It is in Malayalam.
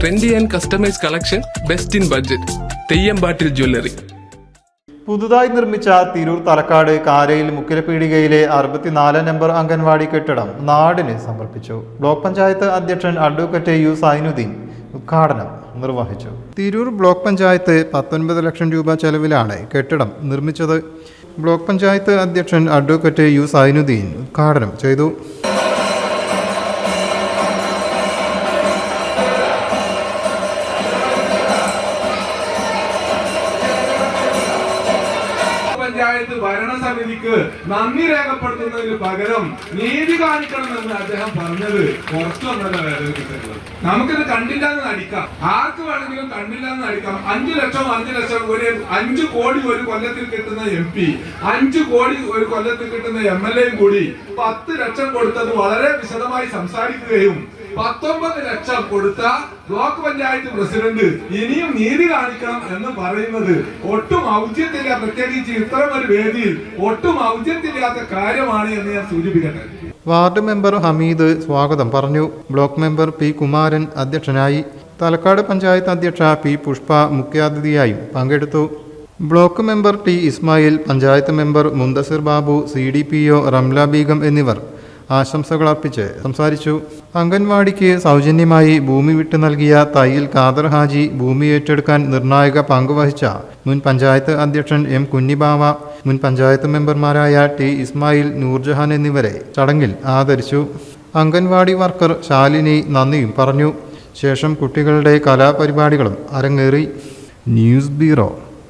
Trendy and customise collection best in budget Theyyampattil jewellery പുതുതായി നിർമ്മിച്ച തിരൂർ തലക്കാട് കാരയിൽ മുക്കിലപീടികയിലെ അറുപത്തിനാല് നമ്പർ അംഗൻവാടി കെട്ടിടം നാടിന് സമർപ്പിച്ചു. ബ്ലോക്ക് പഞ്ചായത്ത് അധ്യക്ഷൻ അഡ്വക്കറ്റ് യു സൈനുദ്ദീൻ ഉദ്ഘാടനം നിർവഹിച്ചു. തിരൂർ ബ്ലോക്ക് പഞ്ചായത്ത് പത്തൊൻപത് ലക്ഷം രൂപ ചെലവിലാണ് കെട്ടിടം നിർമ്മിച്ചത്. ബ്ലോക്ക് പഞ്ചായത്ത് അധ്യക്ഷൻ അഡ്വക്കറ്റ് യു സൈനുദ്ദീൻ ഉദ്ഘാടനം ചെയ്തു. പഞ്ചായത്ത് ഭരണസമിതിക്ക് നന്ദി രേഖപ്പെടുത്തുന്നതിന് പകരം നീതി കാണിക്കണമെന്ന് അദ്ദേഹം പറഞ്ഞത് കുറച്ചൊന്നല്ല വേദനിപ്പിച്ചിട്ടുള്ളത് നമുക്കിത് കണ്ടില്ല എന്ന് നടിക്കാം. ആർക്ക് വേണമെങ്കിലും കണ്ടില്ല എന്ന് നടിക്കാം. അഞ്ചു ലക്ഷം അഞ്ചു ലക്ഷം ഒരു അഞ്ചു കോടി ഒരു കൊല്ലത്തിൽ കിട്ടുന്ന എം പി അഞ്ചു കോടി ഒരു കൊല്ലത്തിൽ കിട്ടുന്ന എം എൽ എയും കൂടി പത്ത് ലക്ഷം കൊടുത്തത് വളരെ വിശദമായി സംസാരിക്കുകയും പത്തൊമ്പത് ലക്ഷം കൊടുത്ത ബ്ലോക്ക് പഞ്ചായത്ത് പ്രസിഡന്റ് ഇനിയും നീതി കാണിക്കണം എന്ന് പറയുന്നത് ഒട്ടും ഔചിത്യമില്ല. പ്രത്യേകിച്ച് ഇത്തരം ഒരു വേദിയിൽ ഒട്ടും ഔചിത്യമില്ലാത്ത കാര്യമാണ് എന്ന് ഞാൻ സൂചിപ്പിക്കട്ടെ. വാർഡ് മെമ്പർ ഹമീദ് സ്വാഗതം പറഞ്ഞു. ബ്ലോക്ക് മെമ്പർ പി കുമാരൻ അധ്യക്ഷനായി. തലക്കാട് പഞ്ചായത്ത് അധ്യക്ഷ പി പുഷ്പ മുഖ്യാതിഥിയായും പങ്കെടുത്തു. Block member T Ismail panchayat member Muntasir Babu C D P O Ramla Beegum എന്നിവർ ആശംസകൾ അർപ്പിച്ച് സംസാരിച്ചു. അംഗൻവാടിക്ക് സൗജന്യമായി ഭൂമി വിട്ടു നൽകിയ തയ്യിൽ ഖാദർ ഹാജി ഭൂമി ഏറ്റെടുക്കാൻ നിർണായക പങ്കുവഹിച്ച മുൻ പഞ്ചായത്ത് അധ്യക്ഷൻ എം കുഞ്ഞിബാവ മുൻ പഞ്ചായത്ത് മെമ്പർമാരായ ടി ഇസ്മായിൽ നൂർജഹാൻ എന്നിവരെ ചടങ്ങിൽ ആദരിച്ചു. അംഗൻവാടി വർക്കർ ശാലിനി നന്ദിയും പറഞ്ഞു. ശേഷം കുട്ടികളുടെ കലാപരിപാടികളും അരങ്ങേറി. News bureau.